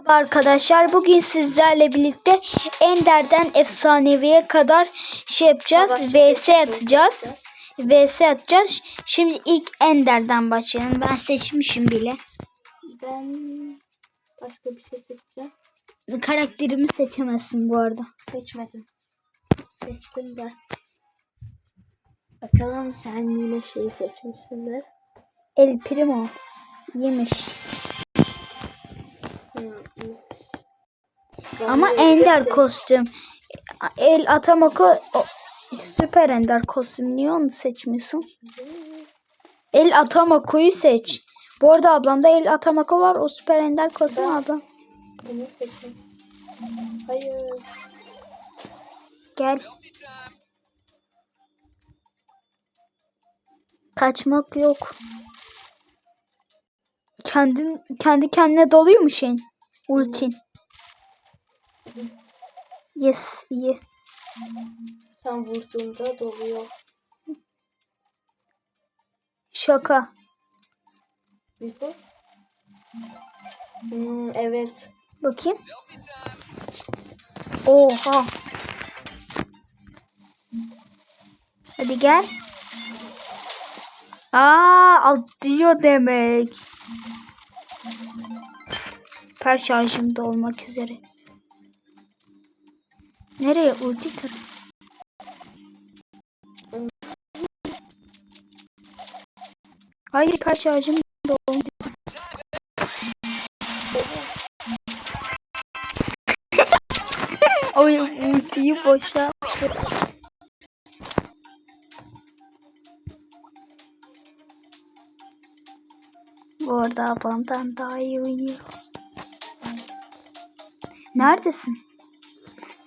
Merhaba arkadaşlar. Bugün sizlerle birlikte Ender'den efsaneviye kadar şey yapacağız. VS atacağız. VS atacağız. Şimdi ilk Ender'den başlayalım. Ben seçmişim bile. Ben başka bir şey seçeceğim. Karakterimi seçemezsin bu arada. Seçmedim. Seçtim ben. Bakalım sen yine şeyi seçmişsindir. El Primo. Yemiş. Ama Ender kostüm. El Atamako süper Ender kostüm. Niye onu seçmiyorsun? El Atamako'yu seç. Bu arada ablamda El Atamako var. O süper Ender kostüm ablam. Bunu. Hayır. Gel. Kaçmak yok. Kendin kendi kendine doluyor mu şeyin? Ultin. Yes, iyi. Sen vurduğunda doluyor. Şaka. Bu. Hmm, evet. Bakayım. Oha. Hadi gel. Aa, atlıyor demek. Per şarjımda olmak üzere. Nereye ulti tar? Hayır per şarjım da olmak Oy ultiyi boşa. Bu arada ablamdan daha iyi uyuyor. Neredesin?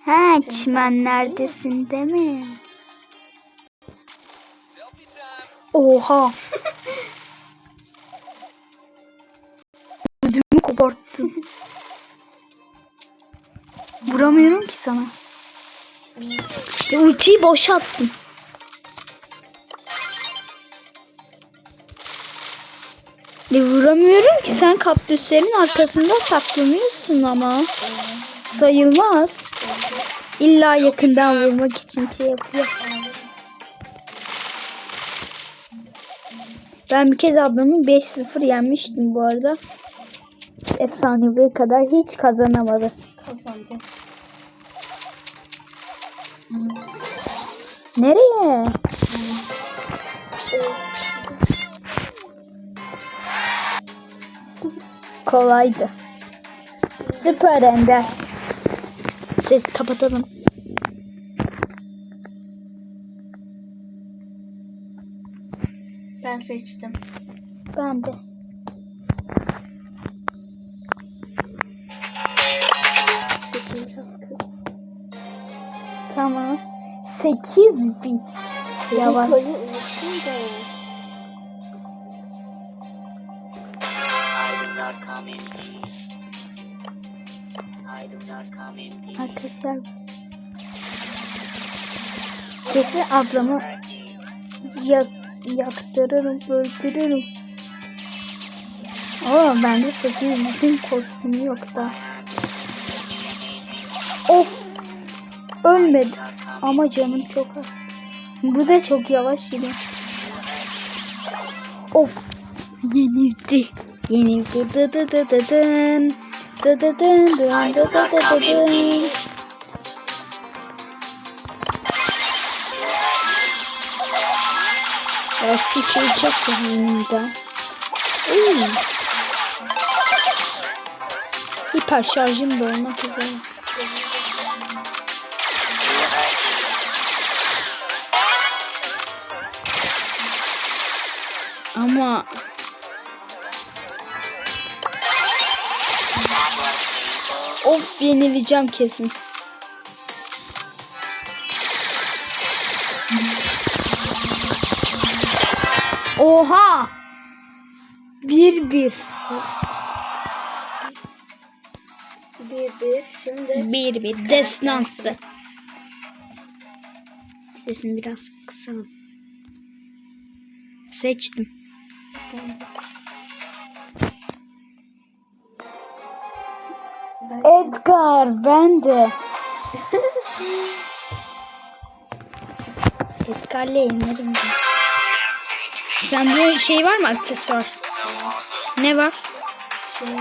He çimen neredesin değil mi? Oha. Ödümü koparttın. Vuramıyorum ki sana. Ya ultiyi boşalttım. E vuramıyorum ki sen kaktüslerin arkasında saklanıyorsun ama. Sayılmaz. İlla yakından vurmak için şey yapıyor. Ben bir kez ablamı 5-0 yenmiştim bu arada. Efsanevi kadar hiç kazanamadı. Kazandım. Nereye? Kolaydı. Süper Ender. Ses kapatalım. Ben seçtim. Ben de. Sesim biraz kız. Tamam. 8 bit. Yavaş. I do not come in peace. Arkadaşlar. Kesin ablamı yak yaktırırım, öldürürüm. Oo bende 8 bin kostümü yok da. Of. Ölmedi. Ama canım çok az. Bu da çok yavaş gidiyor. Of. Yenildi. Yenildi. Dı dı dı dı dın. Dı dı dın dın dı dı dı dı dın. Ya şey çok yanımda. Hiper şarjım da olmak üzere. Yenileceğim kesin. Oha! Bir bir. Bir bir. Şimdi Bir bir. Destansı. Sesini biraz kısalım. Seçtim. Edgar ben de. Edgar'la yenerim ben. Sende şey var mı aksesuar? Ne var? Şey,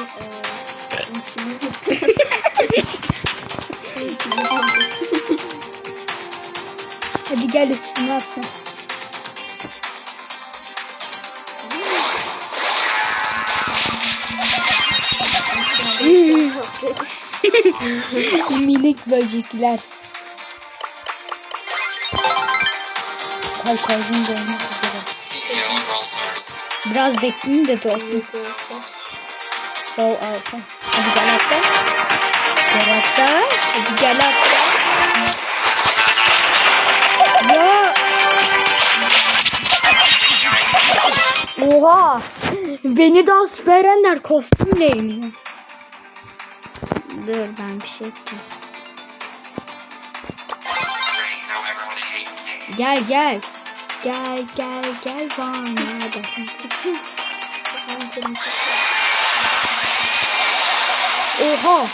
Hadi gel üstüne at sen. Minik böcekler. Kay kalbim dolmak üzere. Biraz bekleyin de dolsun. Sol alsın. Hadi gel atla. Gel atla. Hadi gel atla. Ya. Oha. Beni daha Süper Ender kostümleyim. Dur ben bir şey yapacağım. Gel gel. Gel gel gel bana. Oha.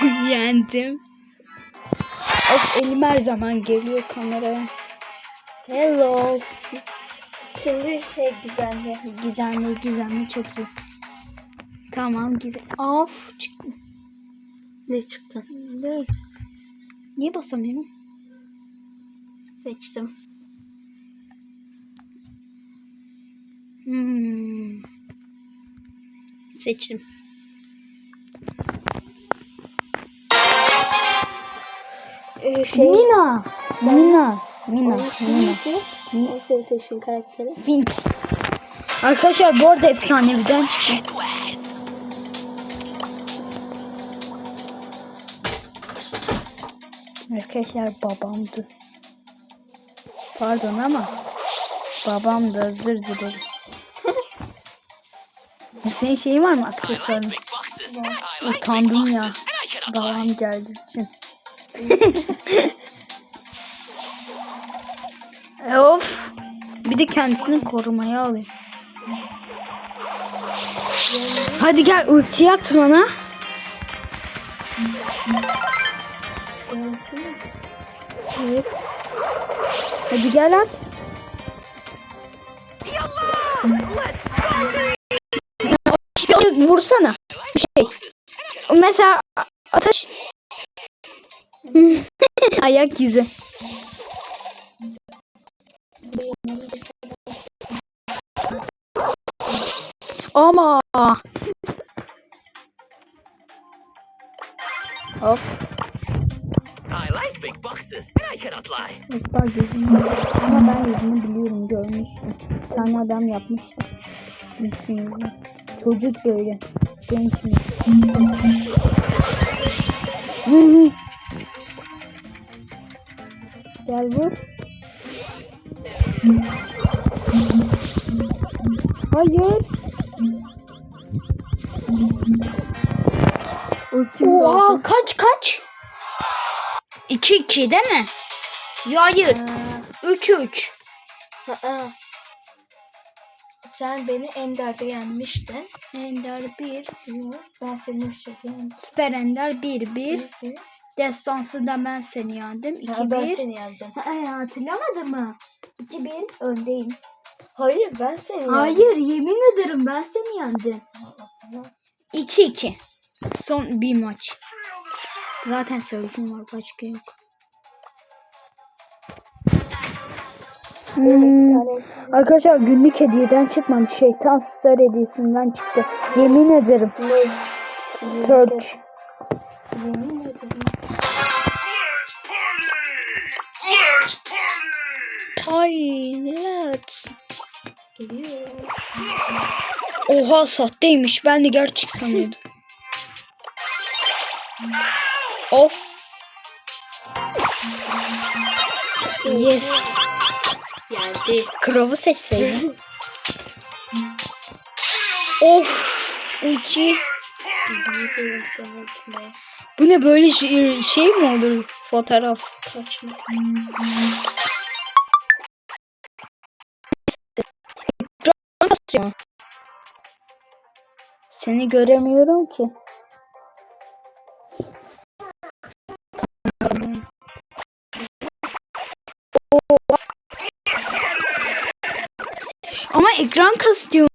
Yendim. Of elim her zaman geliyor kameraya. Hello. Şimdi şey güzelliği. Gizemli gizemli çok iyi. Tamam gizem. Of çıktı. Ne çıktı? Dur. Niye basamıyorum? Seçtim. Hmm. Seçtim. Ee, şey, Mina. Mina. Mina. Onun ismi Mina. Senin seçtiğin karakteri. Finks. Arkadaşlar bu arada efsaneviden çıktı. Arkadaşlar babamdı. Pardon ama babamdı özür dilerim. Senin şeyin var mı aksesuarın? Utandım ya. Babam geldi için. de kendisini korumaya alıyor. Hadi gel ulti at bana. Hadi gel at. Vursana. Şey. Mesela ateş. Ayak izi. Ama. Hop. I like big boxes, and I cannot lie. Espa gözünü. Ama ben yüzünü biliyorum görmüştüm. Tane adam yapmıştı. Yüzünü. Çocuk böyle. Genç mi? Gel vur. Hayır. Ultim Oha kaç kaç? 2 2 değil mi? Ya hayır. 3 3. Aa. Sen beni Ender'de yenmiştin. Ender 1. Yok. Ben seni yendim. Süper Ender 1 1. Bir. Destansı da ben seni yendim. 2 Ha, ben 1. seni yendim. hatırlamadın mı? 2 1 öndeyim. Hayır ben seni yendim. Hayır yemin ederim ben seni yendim. 2 2. Son bir maç. Zaten söyledim var başka yok. Bir tane efsane. Arkadaşlar günlük hediyeden çıkmamış. Şeytan Star hediyesinden çıktı. Yemin ederim. Search. Yemin ederim. Ay let's. Geliyor. Oha sahteymiş. Ben de gerçek sanıyordum. of. Yes. Geldi. Crow'u seçseydim. of. İki. Bu ne böyle şey, şey mi olur? Fotoğraf. Kasıyor. Seni göremiyorum ki. Ama ekran kasıyor.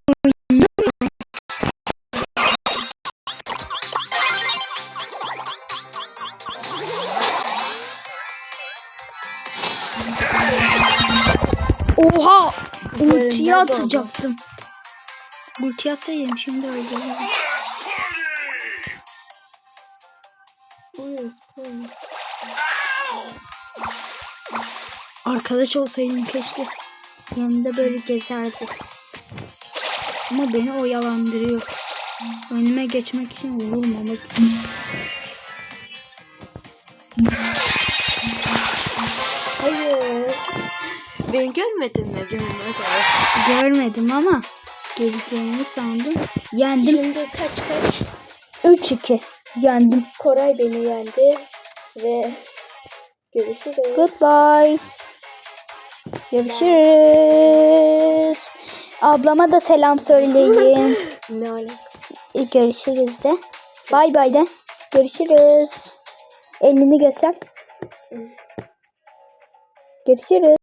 Oha! Ultiyi Görünmez oldu. Ulti atsaydım şimdi öldürürüm. Arkadaş olsaydım keşke. Yanında böyle gezerdi. Ama beni oyalandırıyor. Önüme geçmek için vurmamak için. Hayır. Beni görmedin mi? Görmedim ama geleceğini sandım. Yendim. Şimdi kaç kaç? 3-2. Yendim. Koray beni yendi. Ve görüşürüz. Goodbye. Görüşürüz. Ablama da selam söyleyin. Ne alaka? E, Görüşürüz de. Bay bay de. Görüşürüz. Elini göster. Görüşürüz.